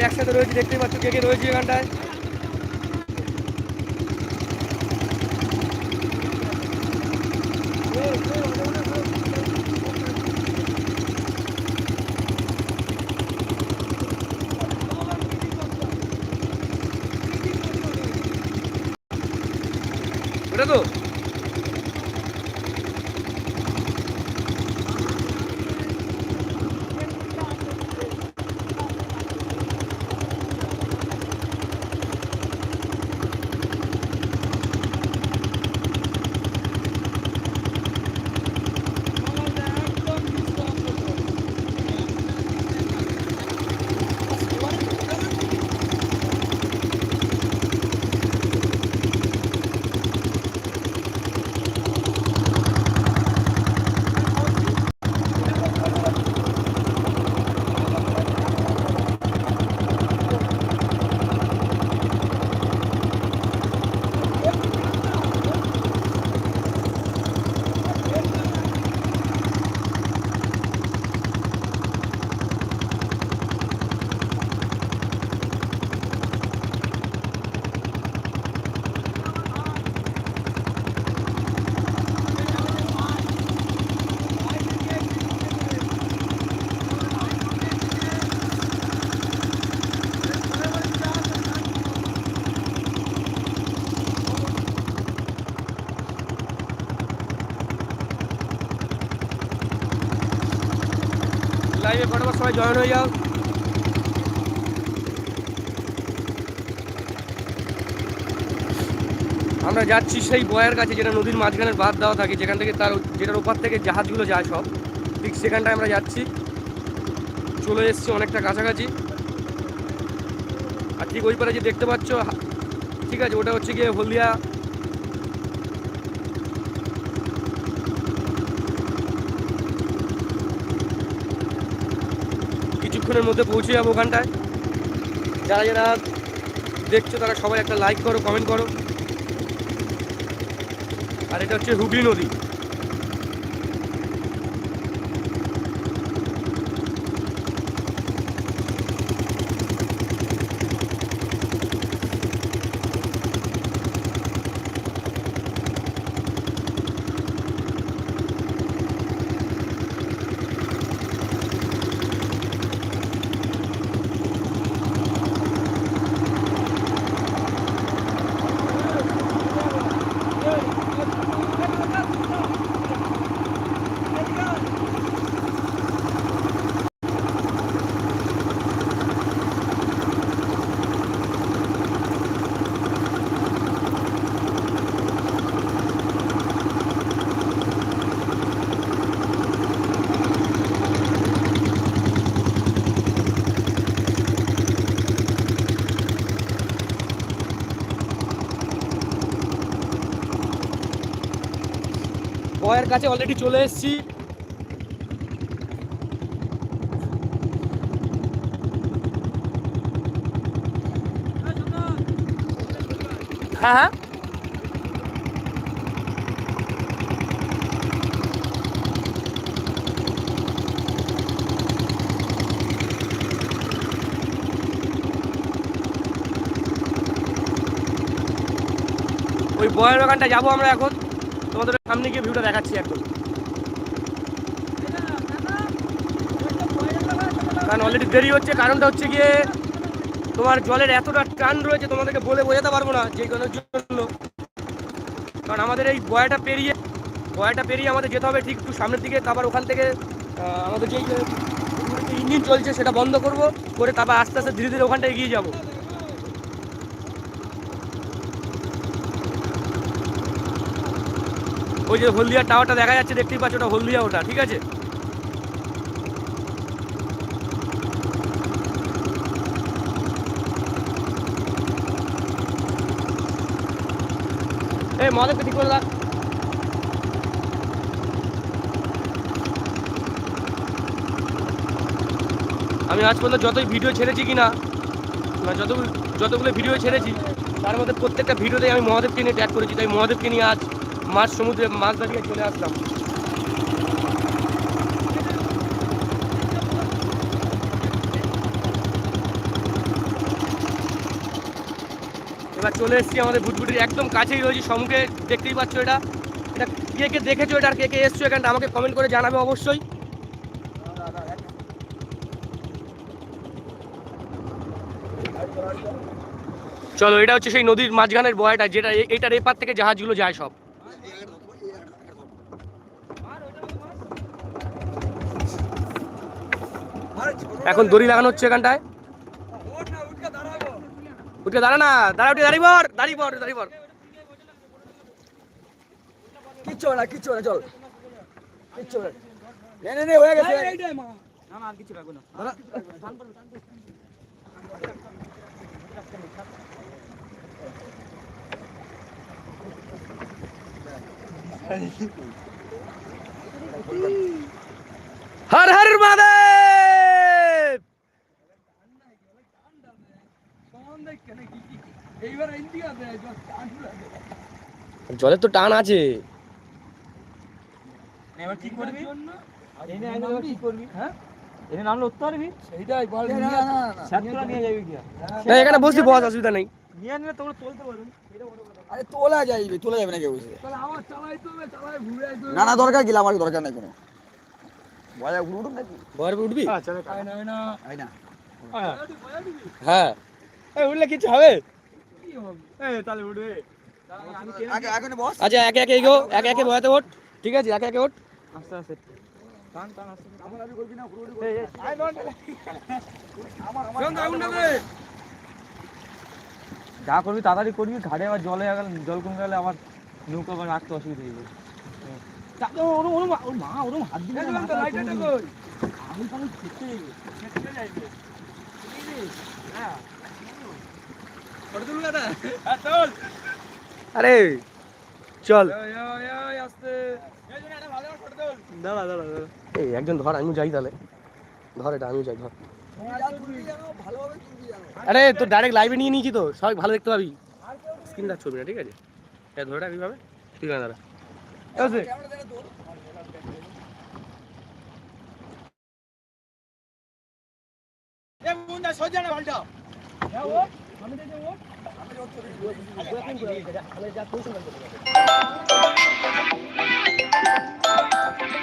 একসাথে রয়েছে দেখতেই পাচ্ছ কে কে রয়েছে এখানটায় ওটা তো লাইভে ফটোবার সবাই জয়েন হয়ে যাও। আমরা যাচ্ছি সেই বয়ের কাছে, যেটা নদীর মাঝখানের বাদ দেওয়া থাকে, যেখান থেকে তার যেটার ওপার থেকে জাহাজগুলো যায় সব। ঠিক সেখানটায় আমরা যাচ্ছি। চলে এসেছি অনেকটা কাছাকাছি। আর ঠিক ওই পারে যে দেখতে পাচ্ছ ঠিক আছে, ওটা হচ্ছে গিয়ে হলদিয়া কিছুক্ষণের মধ্যে পৌঁছে যাব ওখানটায়। যারা যারা দেখছ তারা সবাই একটা লাইক করো কমেন্ট করো। আর এটা হচ্ছে হুগলি নদী বয়ের কাছে অলরেডি চলে এসেছি। হ্যাঁ হ্যাঁ। ওই বয়ের ওখানটা যাব আমরা এখন। সামনে গিয়ে ভিউটা দেখাচ্ছি একদম। কারণ অলরেডি দেরি হচ্ছে, কারণটা হচ্ছে গিয়ে তোমার জলের এতটা টান রয়েছে, তোমাদেরকে বলে বোঝাতে পারব না যে কারণের জন্য। কারণ আমাদের এই বয়াটা পেরিয়ে বয়াটা পেরিয়ে আমাদের যেতে হবে ঠিক একটু সামনের দিকে, তারপর ওখান থেকে আমাদের যেই ইঞ্জিন চলছে সেটা বন্ধ করব, করে তারপর আস্তে আস্তে ধীরে ধীরে ওখানটা এগিয়ে যাব। ওই যে হলদিয়া টাওয়ারটা দেখা যাচ্ছে, দেখতেই পাচ্ছ ওটা হলদিয়া ওটা, ঠিক আছে? এই মদেরকে ঠিক করে আমি আজ পর্যন্ত যতই ভিডিও ছেড়েছি কি না যত যতগুলো ভিডিও ছেড়েছি, তার মধ্যে প্রত্যেকটা ভিডিওতে আমি মহাদেবকে নিয়ে ট্যাগ করেছি, তাই মহাদেবকে নিয়ে আজ মাছ সমুদ্রে মাছ ধরিয়ে চলে আসলাম। এবার চলে এসেছি আমাদের ভুটভুটির একদম কাছেই রয়েছি সমুখে দেখতেই পাচ্ছ এটা। এটা কে কে দেখেছ এটা আর কে কে এসছো এখানটা আমাকে কমেন্ট করে জানাবে অবশ্যই। চলো, এটা হচ্ছে সেই নদীর মাঝখানের বয়টা, যেটা এটার এপার থেকে জাহাজগুলো যায় সব। এখন দড়ি লাগানো হচ্ছে এখানটায়। উঠে দাঁড়া না দাঁড়া উঠে দাঁড়িয়ে পর দাঁড়িয়ে পর দাঁড়িয়ে পর কিচ্ছু না কিচ্ছু না চল। কিচ্ছু না। নে, নে নে হয়ে গেছে হর হর মহাদেব! জলের তো টান আছে। এবার কি করবি? এনে আইনে কি করবি? হ্যাঁ? এনে নামলে উঠতে পারবি? সেইটাই বল না না না নিয়ে যাবি। কি না এখানে বসে বস অসুবিধা নেই। নিয়ে নিলে তোমরা চলতে পারবে। আরে তোলা যাইবে তোলা যাবে না কেউ বসে না না দরকার গেলে আমার দরকার নাই কোনো। বয়া উঠুন নাকি? উঠবি? আই না। হ্যাঁ। উঠলে কিছু হবে? আগে আগে নে বস। আচ্ছা একে একে এগো একে একে বয়াতে ওঠ। ঠিক আছে একে একে ওঠ। আস্তে আস্তে। টান টান আস্তে আমার আমি করবি না ঘুরে ঘুরে যা করবি তাড়াতাড়ি করবি ঘাটে আবার জলে গেলে জল কমে গেলে আবার নৌকা আবার রাখতে অসুবিধা হয়ে যাবে। ওরম ওরম ওর মা ওরম হাত দিলে আমি তাহলে খেতে আরে চল দাঁড়া দাঁড়া দাঁড়া এই একজন ধর আমি যাই তাহলে। ধর এটা আমি যাই ধর। আরে তোর ডাইরেক্ট লাইভে নিয়ে নিয়েছি তো। সবাই ভালো দেখতে পাবি। স্ক্রিন টাচ ছবি না ঠিক আছে? এটা ধরে রাখ এইভাবে ঠিক আছে দাদা। ঠিক আছে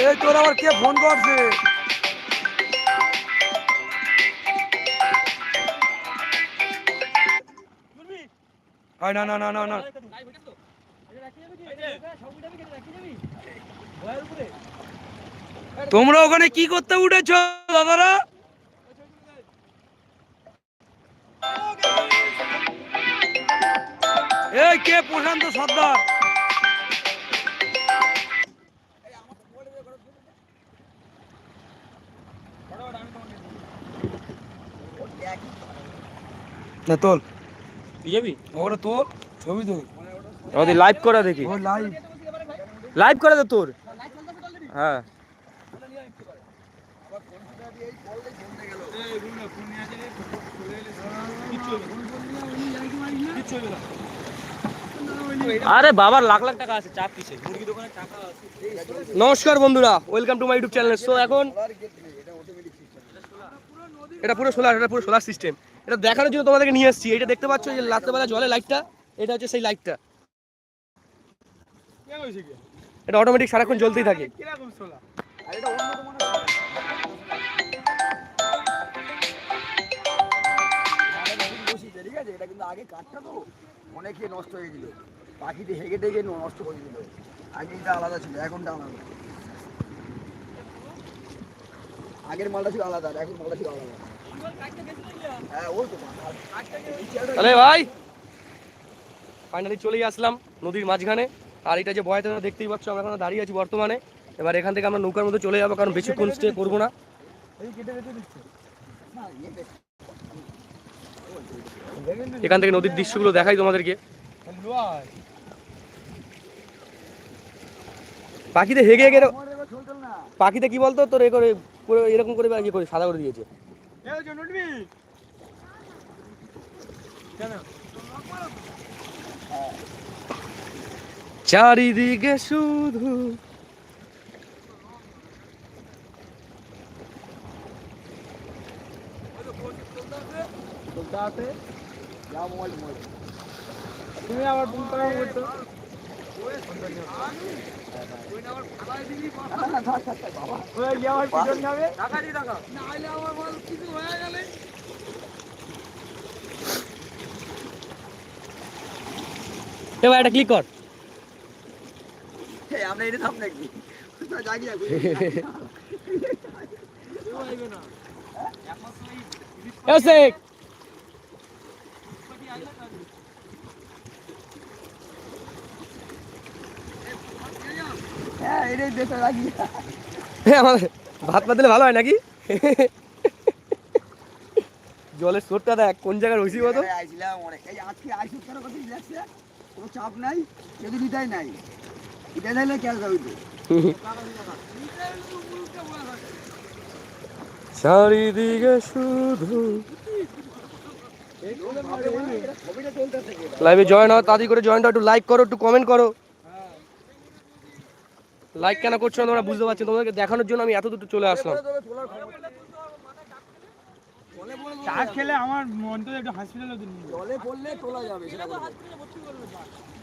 এই তোর আবার কে ফোন করছে? না না না না না। তোমরা ওখানে কি করতে উঠেছ দাদারা এই কে প্রশান্ত সর্দার? না তোল। যাবি? ওটা তোল ছবি তোল আমাদের লাইভ করা দেখি। ও লাইভ লাইভ করে দে তোর। হ্যাঁ। আরে বাবার লাখ লাখ টাকা আছে চাপ কিসে মুরগি দোকানে টাকা আছে। নমস্কার বন্ধুরা welcome to my YouTube channel so এখন এটা পুরো সোলার এটা পুরো সোলার সিস্টেম এটা দেখানোর জন্য তোমাদেরকে নিয়ে এসেছি। এটা দেখতে পাচ্ছ যে রাত্রেবেলা জলে লাইটটা এটা হচ্ছে সেই লাইটটা এটা অটোমেটিক সারাক্ষণ জ্বলতেই থাকে। ঠিক আছে? এটা কিন্তু আগে তো। অনেকে নষ্ট হয়ে গেছিল পাখিতে হেগে টেগে নষ্ট করে দিল। আগে এটা আলাদা ছিল এখনটা আলাদা। আগের মালটা ছিল আলাদা এখন মালটা ছিল আলাদা। হ্যাঁ ওই তো তাহলে ভাই! ফাইনালি চলেই আসলাম নদীর মাঝখানে। আর এটা যে বয়াতে দেখতেই পাচ্ছ আমরা এখন দাঁড়িয়ে আছি বর্তমানে। এবার এখান থেকে আমরা নৌকার মধ্যে চলে যাব কারণ বেশিক্ষণ স্টে করব না। এখান থেকে নদীর দৃশ্যগুলো দেখাই তোমাদেরকে। পাখিতে হেগে হেগে পাখিতে কি বলতো? তোর এ করে এরকম করে ইয়ে করে সাদা করে দিয়েছে। চারিদিকে শুধু আছে তুমি আবার ফোন করো এবার এটা ক্লিক কর। আমরা এটা থাম নাকি? জাগি যাব এসেক হ্যাঁ এটাই দেশে রাখি আমাদের ভাত পা দিলে ভালো হয় নাকি? জলের স্রোতটা দেখ কোন জায়গায় রয়েছি বলতো কেন চাপ নাই যদি নাই। কেন যাবি চারিদিকে শুধু লাইভে জয়েন হও তাড়াতাড়ি করে জয়েন হও একটু লাইক করো একটু কমেন্ট করো। লাইক কেন করছ না তোমরা বুঝতে পারছ তোমাদেরকে দেখানোর জন্য আমি এত দূর চলে আসলাম। চা খেলে আমার মন একটু হসপিটালে জলে পড়লে তোলা যাবে সেটা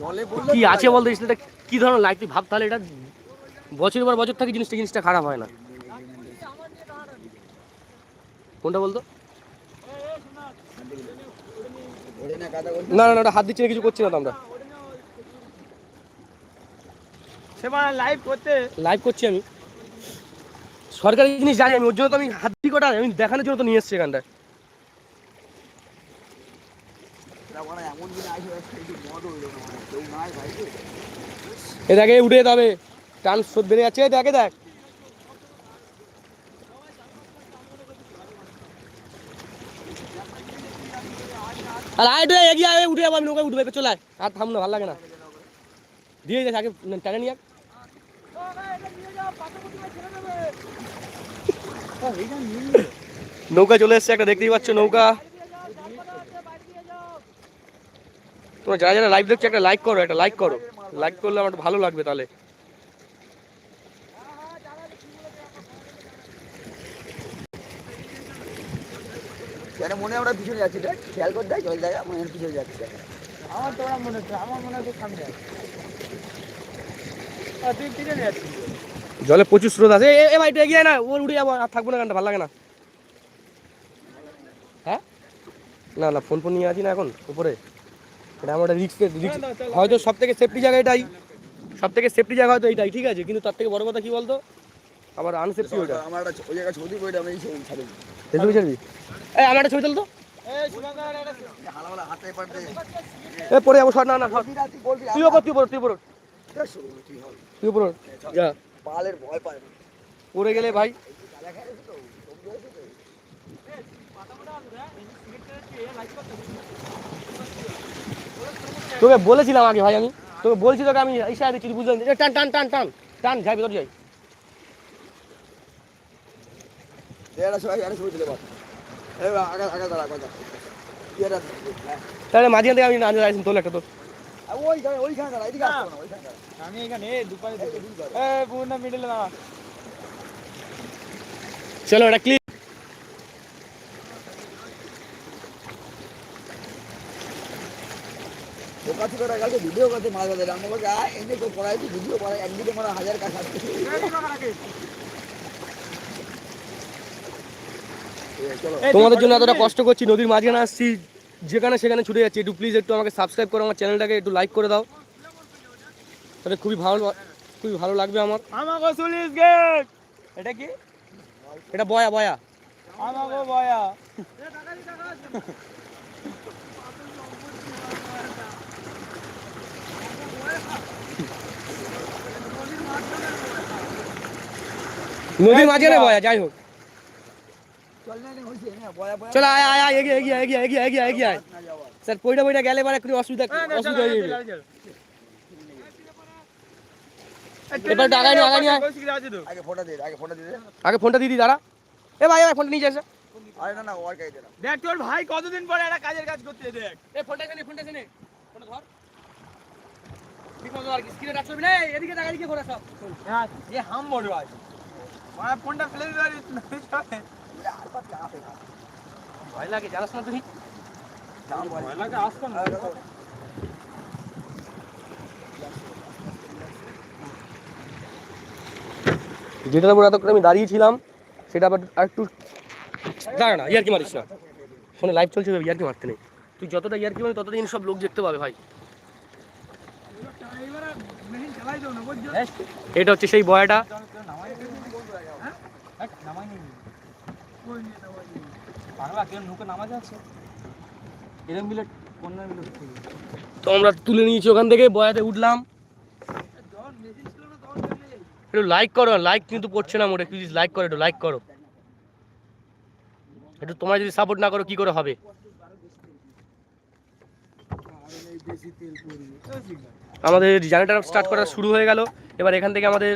জলে পড়লে কি আছে। বলতে এটা কি ধরনের লাইক তুই ভাব? তাহলে এটা বছরের পর বছর থাকে জিনিসটা জিনিসটা খারাপ হয় না। কোনটা বলতো? না না না না ওটা হাত দিচ্ছে না, কিছু করছি না তো আমরা সে মানে লাইভ করতে। লাইভ করছি আমি। সরকারি জিনিস জানি আমি, ওর জন্য তো আমি হাত আমি দেখানোর জন্য তো নিয়ে এখানটায়। উঠে যেতে হবে। টান স্রোত বেড়ে যাচ্ছে দেখে দেখ। আর এগিয়ে উঠে যাব আমি নৌকায় উঠবে চলে আর ভালো লাগে না। দিয়ে যাচ্ছে আগে টানে নিয়ে। নৌকা চলে এসছে একটা দেখতেই পাচ্ছ নৌকা। তোমরা যারা যারা লাইভ দেখছ একটা লাইক করো একটা লাইক করো। লাইক করলে আমার ভালো লাগবে তাহলে। কেন মনে হয় আমরা পিছনে যাচ্ছি? দেখ খেয়াল করে দেখ জল জায়গা মনে পিছনে যাচ্ছে। আমার তো মনে হচ্ছে আমার মনে হচ্ছে সামনে আছে আর তুই পিছনে যাচ্ছিস জলে প্রচুর স্রোত আছে। এ- এ ভাই একটু এগিয়ে না ওর উঠে যাব আর থাকব না গানটা ভালো লাগে না। হ্যাঁ? না না ফোন ফোন নিয়ে আছি না এখন উপরে। এটা আমার রিক্স রিক্স হয়তো সব থেকে সেফটি জায়গা এটাই। সব থেকে সেফটি জায়গা হয়তো এইটাই ঠিক আছে? কিন্তু তার থেকে বড় কথা কি বলতো? আবার আনসেফটি ওইটা আমার একটা ওই জায়গায় ছবি এই ছবি ছাড়বি? এই আমার একটা ছবি তোল তো এ পরে যাব সর না না তুই ওপর তুই ওপর তুই ওপর তুই হল যা। পালের ভয় পায় পড়ে গেলে ভাই। তোকে বলেছিলাম আগে ভাই আমি। তোকে বলছি তোকে আমি ইশারা দিচ্ছি বুঝলাম। টান টান টান টান। টান যাই ভিতর যাই। তাহলে মাঝখান থেকে আমি না যাই তোল একটা তোর। ওইখানে ওইখানে দাঁড়া এদিকে আসতে না ওইখানে আমি এখানে এই এ বুনা মিডলে না চলো এটা ক্লিক ভিডিও করতে বলছি এনে পড়াই ভিডিও পড়াই একদিকে মারা হাজার কাজ তোমাদের জন্য এতটা কষ্ট করছি নদীর মাঝখানে আসছি। যেখানে সেখানে ছুটে যাচ্ছি। একটু প্লিজ একটু আমাকে সাবস্ক্রাইব করো আমার চ্যানেলটাকে একটু লাইক করে দাও। তাহলে খুবই ভালো খুবই ভালো লাগবে আমার। আমাকে সুলিশ গেট এটা কি? এটা বয়া বয়া। আমাকে বয়া। নদীর মাঝে বয়া যাই হোক। চল আয় আয় আয় এগিয়ে এগিয়ে এগিয়ে এগিয়ে এগিয়ে এগিয়ে আয়। স্যার পইটা পইটা গেলে হ্যাঁ, এবার একটু অসুবিধা অসুবিধা হয়ে যাবে। এবার আগাই নি আগাই আগে ফোনটা দে আগে ফোনটা দে আগে ফোনটা দিদি দাঁড়া। এ ভাই এবার ফোনটা নিয়ে যা আরে না না ওর কাছে দে দেখ তোর ভাই কতদিন পরে একটা কাজের কাজ করতে দেখ। এ ফোনটা কেন ফোনটা কেন ফোনটা ধর। ঠিক আর কি স্ক্রিনে না? এদিকে কি করে হ্যাঁ এ হাম বড় আছে ফোনটা যেটার উপর এতক্ষণ আমি দাঁড়িয়েছিলাম সেটা আবার একটু দাঁড়া না ইয়ারকি মারিস না। ফোনে লাইভ চলছে ইয়ারকি মারতে নেই। তুই যতটা ইয়ার কি মারি ততদিন সব লোক দেখতে পাবে ভাই। হ্যাঁ, এটা হচ্ছে সেই বয়াটা। হ্যাঁ? তো আমরা তুলে নিয়েছি ওখান থেকে, বয়াতে উঠলাম। একটু লাইক করো লাইক কিন্তু পড়ছে না মোটে প্লিজ লাইক করো, একটু লাইক করো। একটু তোমরা যদি সাপোর্ট না করো, কি করে হবে? আমাদের জেনারেটার স্টার্ট করা শুরু হয়ে গেল। এবার এখান থেকে আমাদের